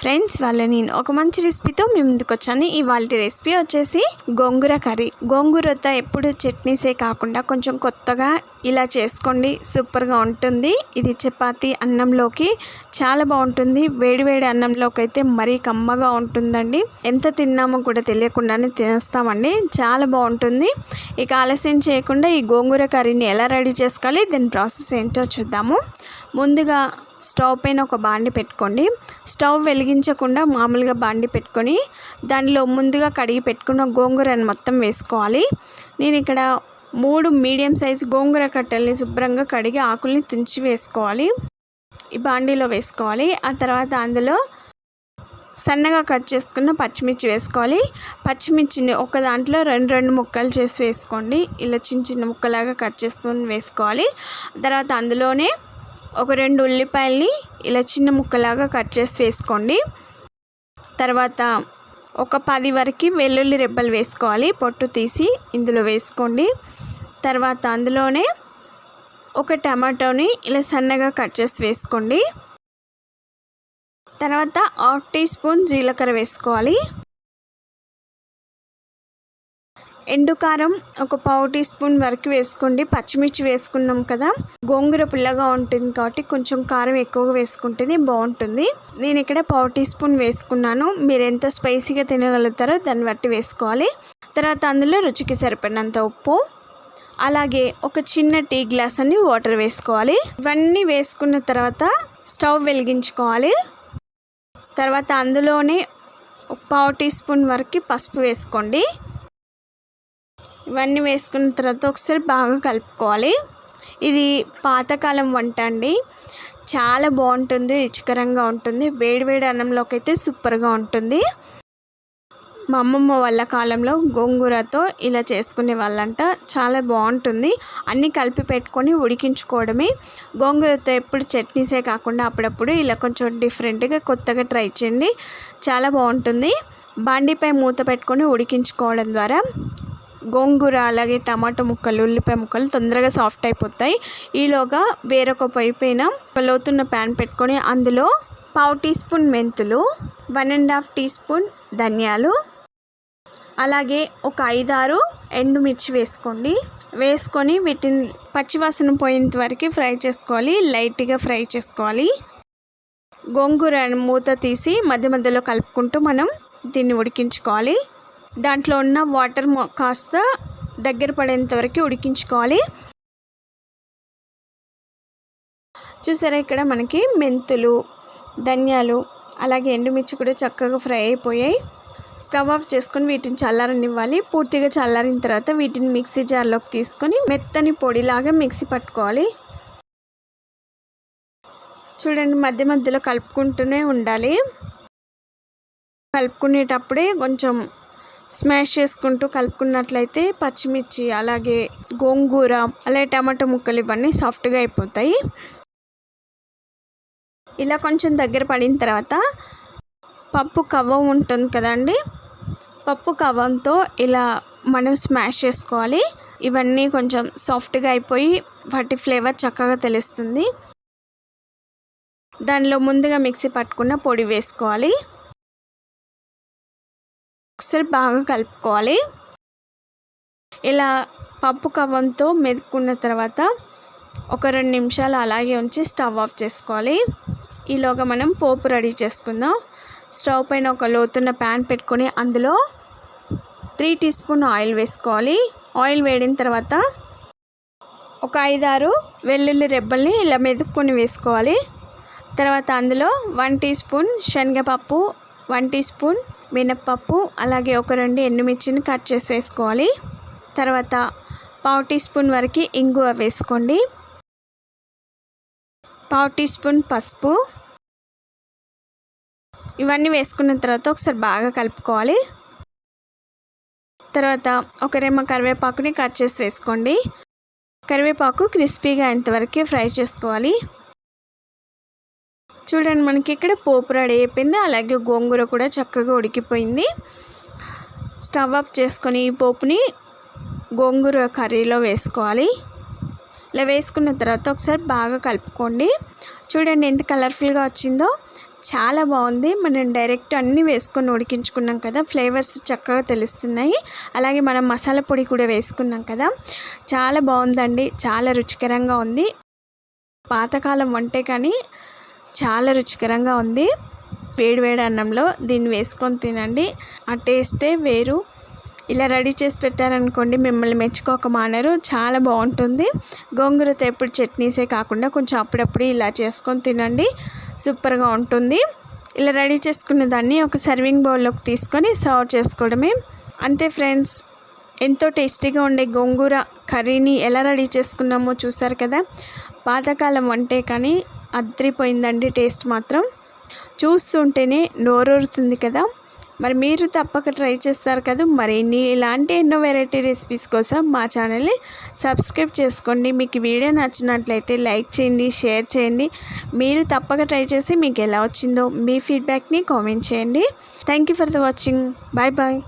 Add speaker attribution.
Speaker 1: Friends వాళ్ళ నేను ఒక మంచి రెసిపీతో మీ ముందుకు వచ్చాను. ఇవాళ రెసిపీ వచ్చేసి గోంగూర కర్రీ. గోంగూరతో ఎప్పుడు చట్నీసే కాకుండా కొంచెం కొత్తగా ఇలా చేసుకోండి. సూపర్గా ఉంటుంది. ఇది చపాతీ అన్నంలోకి చాలా బాగుంటుంది. వేడివేడి అన్నంలోకి అయితే మరీ కమ్మగా ఉంటుందండి. ఎంత తిన్నామో కూడా తెలియకుండానే తినేస్తామండి. చాలా బాగుంటుంది. ఇక ఆలస్యం చేయకుండా ఈ గోంగూర కర్రీని ఎలా రెడీ చేసుకోవాలి? దీని ప్రాసెస్ ఏంటో చూద్దాము. ముందుగా స్టవ్ పైన ఒక బాండి పెట్టుకోండి. స్టవ్ వెలిగించకుండా మామూలుగా బాండి పెట్టుకొని దానిలో ముందుగా కడిగి పెట్టుకున్న గోంగూరను మొత్తం వేసుకోవాలి. నేను ఇక్కడ మూడు మీడియం సైజు గోంగూర కట్టెల్ని శుభ్రంగా కడిగి ఆకుల్ని తుంచి వేసుకోవాలి. ఈ బాండీలో వేసుకోవాలి. ఆ తర్వాత అందులో సన్నగా కట్ చేసుకున్న పచ్చిమిర్చి వేసుకోవాలి. పచ్చిమిర్చిని ఒక దాంట్లో రెండు రెండు ముక్కలు చేసి వేసుకోండి. ఇలా చిన్న చిన్న ముక్కలాగా కట్ చేసుకొని వేసుకోవాలి. తర్వాత అందులోనే ఒక రెండు ఉల్లిపాయల్ని ఇలా చిన్న ముక్కలాగా కట్ చేసి వేసుకోండి. తర్వాత ఒక పది వరకు వెల్లుల్లి రెబ్బలు వేసుకోవాలి. పొట్టు తీసి ఇందులో వేసుకోండి. తర్వాత అందులోనే ఒక టమాటోని ఇలా సన్నగా కట్ చేసి వేసుకోండి. తర్వాత హాఫ్ టీ స్పూన్ జీలకర్ర వేసుకోవాలి. ఎండు కారం ఒక పావు టీ స్పూన్ వరకు వేసుకోండి. పచ్చిమిర్చి వేసుకున్నాం కదా. గోంగూర పుల్లగా ఉంటుంది కాబట్టి కొంచెం కారం ఎక్కువగా వేసుకుంటేనే బాగుంటుంది. నేను ఇక్కడ పావు టీ స్పూన్ వేసుకున్నాను. మీరు ఎంత స్పైసీగా తినగలుగుతారో దాన్ని బట్టి వేసుకోవాలి. తర్వాత అందులో రుచికి సరిపడినంత ఉప్పు అలాగే ఒక చిన్న టీ గ్లాస్ అని వాటర్ వేసుకోవాలి. ఇవన్నీ వేసుకున్న తర్వాత స్టవ్ వెలిగించుకోవాలి. తర్వాత అందులోనే ఒక పావు టీ స్పూన్ వరకు పసుపు వేసుకోండి. ఇవన్నీ వేసుకున్న తర్వాత ఒకసారి బాగా కలుపుకోవాలి. ఇది పాతకాలం వంట అండి. చాలా బాగుంటుంది రుచికరంగా ఉంటుంది. వేడివేడి అన్నంలోకి అయితే సూపర్గా ఉంటుంది. మా అమ్మమ్మ వాళ్ళ కాలంలో గోంగూరతో ఇలా చేసుకునే వాళ్ళంట. చాలా బాగుంటుంది. అన్నీ కలిపి పెట్టుకొని ఉడికించుకోవడమే. గోంగూరతో ఎప్పుడు చట్నీసే కాకుండా అప్పుడప్పుడు ఇలా కొంచెం డిఫరెంట్గా కొత్తగా ట్రై చేయండి. చాలా బాగుంటుంది. బండిపై మూత పెట్టుకొని ఉడికించుకోవడం ద్వారా గోంగూర అలాగే టమాటో ముక్కలు ఉల్లిపాయ ముక్కలు తొందరగా సాఫ్ట్ అయిపోతాయి. ఈలోగా వేరొక పొయ్యి పైన ఒక లోతున్న ప్యాన్ పెట్టుకొని అందులో పావు టీ స్పూన్ మెంతులు one and half teaspoon ధనియాలు అలాగే ఒక ఐదారు ఎండుమిర్చి వేసుకోండి. వేసుకొని వీటిని పచ్చివాసన పోయేంత వరకు ఫ్రై చేసుకోవాలి లైట్గా ఫ్రై చేసుకోవాలి. గోంగూర మూత తీసి మధ్య మధ్యలో కలుపుకుంటూ మనం దీన్ని ఉడికించుకోవాలి. దాంట్లో ఉన్న వాటర్ కాస్త దగ్గర పడేంత వరకు ఉడికించుకోవాలి. చూసారా ఇక్కడ మనకి మెంతులు ధనియాలు అలాగే ఎండుమిర్చి కూడా చక్కగా ఫ్రై అయిపోయాయి. స్టవ్ ఆఫ్ చేసుకొని వీటిని చల్లారనివ్వాలి. పూర్తిగా చల్లారిన తర్వాత వీటిని మిక్సీ జార్లోకి తీసుకొని మెత్తని పొడిలాగా మిక్సీ పట్టుకోవాలి. చూడండి మధ్య మధ్యలో కలుపుకుంటూనే ఉండాలి. కలుపుకునేటప్పుడే కొంచెం స్మాష్ చేసుకుంటూ కలుపుకున్నట్లయితే పచ్చిమిర్చి అలాగే గోంగూర అలాగే టమాటో ముక్కలు ఇవన్నీ సాఫ్ట్గా అయిపోతాయి. ఇలా కొంచెం దగ్గర పడిన తర్వాత పప్పు కవ్వం ఉంటుంది కదండి? పప్పు కవ్వంతో ఇలా మనం స్మాష్ చేసుకోవాలి. ఇవన్నీ కొంచెం సాఫ్ట్గా అయిపోయి వాటి ఫ్లేవర్ చక్కగా తెలుస్తుంది. దానిలో ముందుగా మిక్సీ పట్టుకున్న పొడి వేసుకోవాలి. ఒకసారి బాగా కలుపుకోవాలి. ఇలా పప్పు కవ్వంతో మెదుకున్న తర్వాత ఒక రెండు నిమిషాలు అలాగే ఉంచి స్టవ్ ఆఫ్ చేసుకోవాలి. ఈలోగా మనం పోపు రెడీ చేసుకుందాం. స్టవ్ పైన ఒక లోతున్న ప్యాన్ పెట్టుకొని అందులో త్రీ టీ స్పూన్ ఆయిల్ వేసుకోవాలి. ఆయిల్ వేడిన తర్వాత ఒక ఐదారు వెల్లుల్లి రెబ్బల్ని ఇలా మెదుపుకొని వేసుకోవాలి. తర్వాత అందులో వన్ టీ స్పూన్ శనగపప్పు వన్ టీ స్పూన్ మినప్పప్పు అలాగే ఒక రెండు ఎండుమిర్చిని కట్ చేసి వేసుకోవాలి. తర్వాత పావు టీ స్పూన్ వరకు ఇంగువ వేసుకోండి. పావు టీ స్పూన్ పసుపు. ఇవన్నీ వేసుకున్న తర్వాత ఒకసారి బాగా కలుపుకోవాలి. తర్వాత ఒక రెమ్మ కరివేపాకుని కట్ చేసి వేసుకోండి. కరివేపాకు క్రిస్పీగా అయ్యేంతవరకు ఫ్రై చేసుకోవాలి. చూడండి మనకి ఇక్కడ పోపు రెడీ అయిపోయింది. అలాగే గోంగూర కూడా చక్కగా ఉడికిపోయింది. స్టవ్ ఆఫ్ చేసుకొని ఈ పోపుని గోంగూర కర్రీలో వేసుకోవాలి. ఇలా వేసుకున్న తర్వాత ఒకసారి బాగా కలుపుకోండి. చూడండి ఎంత కలర్ఫుల్గా వచ్చిందో. చాలా బాగుంది. మనం డైరెక్ట్ అన్నీ వేసుకొని ఉడికించుకున్నాం కదా ఫ్లేవర్స్ చక్కగా తెలుస్తున్నాయి. అలాగే మనం మసాలా పొడి కూడా వేసుకున్నాం కదా చాలా బాగుందండి. చాలా రుచికరంగా ఉంది. పాతకాలం వంటే కానీ చాలా రుచికరంగా ఉంది. వేడి వేడి అన్నంలో దీన్ని వేసుకొని తినండి. ఆ టేస్టే వేరు. ఇలా రెడీ చేసి పెట్టారనుకోండి మిమ్మల్ని మెచ్చుకోక మానరు చాలా బాగుంటుంది. గోంగూరతో ఎప్పుడు చట్నీసే కాకుండా కొంచెం అప్పుడప్పుడు ఇలా చేసుకొని తినండి. సూపర్గా ఉంటుంది. ఇలా రెడీ చేసుకున్న దాన్ని ఒక సర్వింగ్ బౌల్లోకి తీసుకొని సర్వ్ చేసుకోవడమే. అంతే ఫ్రెండ్స్. ఎంతో టేస్టీగా ఉండే గోంగూర కర్రీని ఎలా రెడీ చేసుకున్నామో చూసారు కదా? పాతకాలం వంటే కానీ అద్రిపోయిందండి టేస్ట్ మాత్రం. చూస్తుంటేనే నోరూరుతుంది కదా. మరి మీరు తప్పక ట్రై చేస్తారు కదా. మరి ఇన్ని ఇలాంటి ఎన్నో వెరైటీ రెసిపీస్ కోసం మా ఛానల్ని సబ్స్క్రైబ్ చేసుకోండి. మీకు వీడియో నచ్చినట్లయితే లైక్ చేయండి షేర్ చేయండి. మీరు తప్పక ట్రై చేసి మీకు ఎలా వచ్చిందో మీ ఫీడ్బ్యాక్ని కామెంట్ చేయండి. Thank you for the watching. Bye bye.